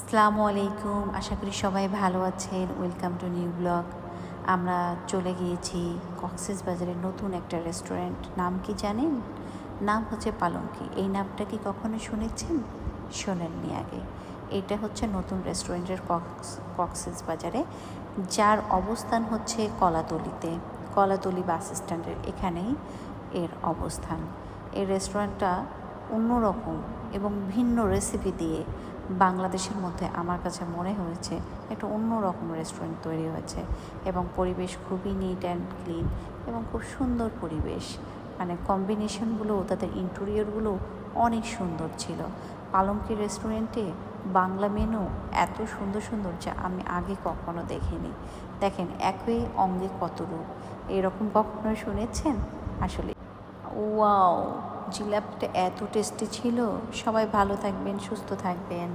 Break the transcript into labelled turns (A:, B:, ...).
A: আসসালামু আলাইকুম। আশা করি সবাই ভালো আছেন। ওয়েলকাম টু নিউ ব্লগ আমরা চলে গিয়েছি কক্সেস বাজারের নতুন একটা রেস্টুরেন্ট নাম কি জানেন? নাম হচ্ছে পালঙ্কি এই নামটা কি কখনো শুনেছেন? শোনেননি আগে। এটা হচ্ছে নতুন রেস্টুরেন্টের কক্স কক্সেস বাজারে যার অবস্থান হচ্ছে কলাতলিতে। কলাতলি বাস স্ট্যান্ডের এখানেই এর অবস্থান। এই রেস্টুরেন্টটা অন্যরকম এবং ভিন্ন রেসিপি দিয়ে বাংলাদেশের মধ্যে আমার কাছে মনে হয়েছে একটা অন্যরকম রেস্টুরেন্ট তৈরি হয়েছে এবং পরিবেশ খুবই নিট অ্যান্ড ক্লিন এবং খুব সুন্দর পরিবেশ। মানে কম্বিনেশনগুলো তাদের ইন্টেরিয়রগুলো অনেক সুন্দর ছিল। পালঙ্কি রেস্টুরেন্টে বাংলা মেনু এত সুন্দর সুন্দর যা আমি আগে কখনো দেখিনি। দেখেন, একই অঙ্গে কত রূপ। এরকম কখনো শুনেছেন? আসলে ওয়াও জিলাপিটা এত টেস্টি ছিল। সবাই ভালো থাকবেন সুস্থ থাকবেন।